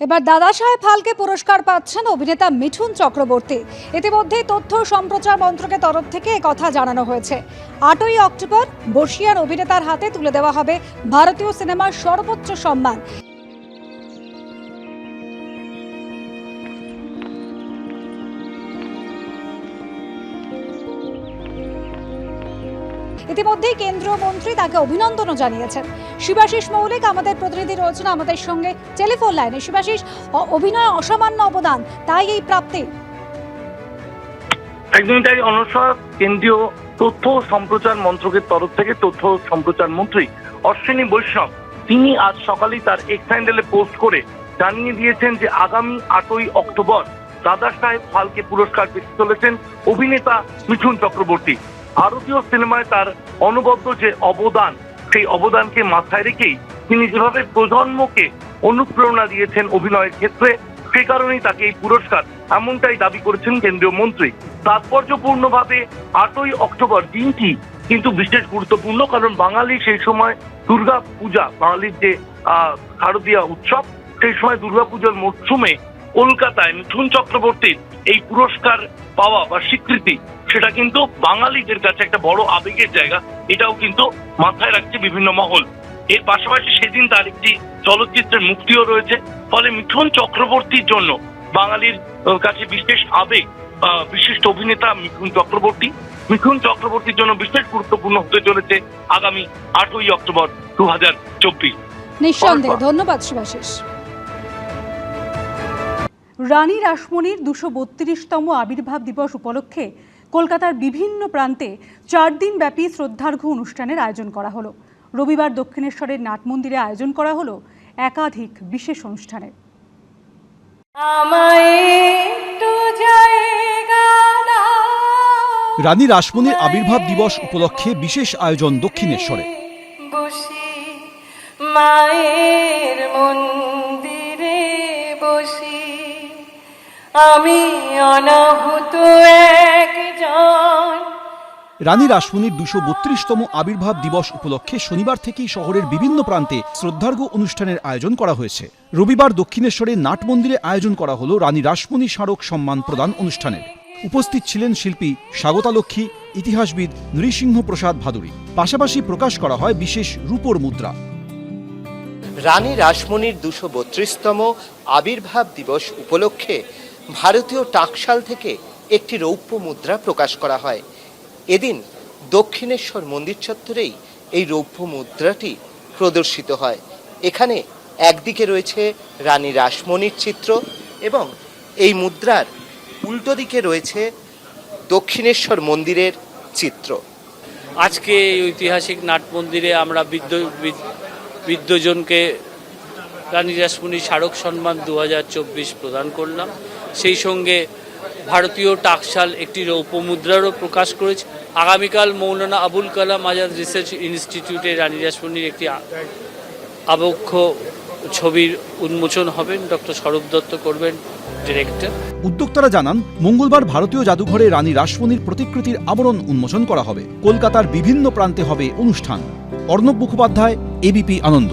এবার দাদা সাহেব ফালকে পুরস্কার পাচ্ছেন অভিনেতা মিঠুন চক্রবর্তী। ইতিমধ্যেই তথ্য সম্প্রচার মন্ত্রকের তরফ থেকে কথা জানানো হয়েছে। আটই অক্টোবর বর্ষিয়ান অভিনেতার হাতে তুলে দেওয়া হবে ভারতীয় সিনেমার সর্বোচ্চ সম্মান। ইতিমধ্যেই কেন্দ্রীয় মন্ত্রী তাকে অভিনন্দনও জানিয়েছেন। শিবাশিস মৌলিক আমাদের প্রতিনিধি রয়েছেন আমাদের সঙ্গে টেলিফোন লাইনে। শিবাশিস অভিনয় অসামান্য অবদান, তাই এই প্রাপ্তি? একদমই তাই অনসর কেন্দ্রীয় তথ্য সম্প্রচার মন্ত্রকের তরফ থেকে তথ্য সম্প্রচার মন্ত্রী অশ্বিনী বৈষ্ণব, তিনি আজ সকালেই তার এক্স হ্যান্ডেলে পোস্ট করে জানিয়ে দিয়েছেন যে আগামী আটই অক্টোবর দাদা সাহেব ফালকে পুরস্কার পেতে চলেছেন অভিনেতা মিঠুন চক্রবর্তী। ভারতীয় সিনেমায় তার অনবদ্য যে অবদান, সেই অবদানকে মাথায় রেখেই তিনি যেভাবে প্রজন্মকে অনুপ্রেরণা দিয়েছেন অভিনয়ের ক্ষেত্রে, সে কারণেই তাকে এই পুরস্কার এমনটাই দাবি করেছেন কেন্দ্রীয় মন্ত্রী। তাৎপর্যপূর্ণভাবে আটই অক্টোবর দিনটি কিন্তু বিশেষ গুরুত্বপূর্ণ, কারণ বাঙালি সেই সময় দুর্গা পূজা, বাঙালির যে শারদীয়া উৎসব, সেই সময় দুর্গাপুজোর মরশুমে কলকাতায় মিঠুন চক্রবর্তীর এই পুরস্কার পাওয়া বা স্বীকৃতি সেটা কিন্তু বাঙালিদের কাছে একটা বড় আবেগের জায়গা। এটাও কিন্তু মাথায় রাখছে বিভিন্ন মহল। এর পাশাপাশি সেদিন তার একটি চলচ্চিত্রের মুক্তিও রয়েছে। ফলে মিঠুন চক্রবর্তীর জন্য বাঙালির কাছে বিশেষ আবেগ আহ, বিশিষ্ট অভিনেতা মিঠুন চক্রবর্তী। মিঠুন চক্রবর্তীর জন্য বিশেষ গুরুত্বপূর্ণ হতে চলেছে আগামী আটই অক্টোবর দু হাজার চব্বিশ। নিঃসন্দেহে ধন্যবাদ শিবাশিস রানী রাসমণির দুশো বত্রিশতম আবির্ভাব দিবস উপলক্ষে কলকাতার বিভিন্ন প্রান্তে চার দিন ব্যাপী শ্রদ্ধার্ঘ্য অনুষ্ঠানের আয়োজন করা হলো। রবিবার দক্ষিণেশ্বরের নাটমন্দিরে আয়োজন করা হলো একাধিক বিশেষ অনুষ্ঠানের। রানী রাসমণির আবির্ভাব দিবস উপলক্ষে বিশেষ আয়োজন দক্ষিণেশ্বরে। মায়ের মন্দিরে বসি। আমি অনাহুত একজন। রানী রাসমণির দুশো বত্রিশতম আবির্ভাব দিবস উপলক্ষে শনিবার থেকেই শহরের বিভিন্ন প্রান্তে শ্রদ্ধার্ঘ্য অনুষ্ঠানের আয়োজন করা হয়েছে। রবিবার দক্ষিণেশ্বরে নাট মন্দিরে আয়োজন করা হলো রানী রাসমণি স্মারক সম্মান প্রদান অনুষ্ঠানের। উপস্থিত ছিলেন শিল্পী স্বাগতা লক্ষ্মী ইতিহাসবিদ নৃসিংহ প্রসাদ ভাদুরী। পাশাপাশি প্রকাশ করা হয় বিশেষ রূপর মুদ্রা। রানী রাসমণির দুশো বত্রিশতম আবির্ভাব দিবস উপলক্ষে ভারতীয় টাকশাল থেকে একটি রৌপ্য মুদ্রা প্রকাশ করা হয়। এদিন দক্ষিণেশ্বর মন্দির চত্বরেই এই রৌপ্য মুদ্রাটি প্রদর্শিত হয়। এখানে একদিকে রয়েছে রানী রাসমণির চিত্র এবং এই মুদ্রার উল্টো দিকে রয়েছে দক্ষিণেশ্বর মন্দিরের চিত্র। আজকে ঐতিহাসিক নাট মন্দিরে আমরা বৃদ্ধ- বৃদ্ধজনকে রানী রাসমণি স্মারক সম্মান দু হাজার চব্বিশ প্রদান করলাম। সেই সঙ্গে ভারতীয় টাকশাল একটি রৌপমুদ্রারও প্রকাশ করেছে। আগামীকাল মৌলানা আবুল কালাম আজাদ রিসার্চ ইনস্টিটিউটে রানী রাসমণির একটি আবক্ষ ছবির উন্মোচন হবেন ডক্টর স্বরূপ দত্ত করবেন ডিরেক্টর। উদ্যোক্তারা জানান, মঙ্গলবার ভারতীয় জাদুঘরে রানী রাসমণির প্রতিকৃতির আবরণ উন্মোচন করা হবে। কলকাতার বিভিন্ন প্রান্তে হবে অনুষ্ঠান। অর্ণব মুখোপাধ্যায়, এবিপি আনন্দ।